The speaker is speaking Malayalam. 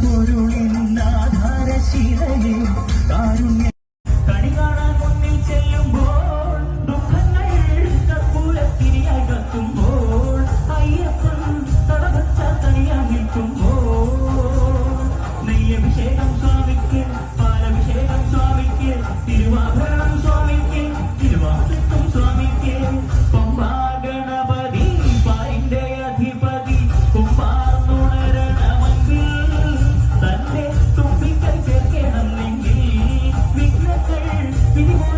പൊരുളിന്നാധാരശീലയിൽ കാരുണ്യ കണി കാണാൻ മുന്നിൽ ചെല്ലുമ്പോൾ you.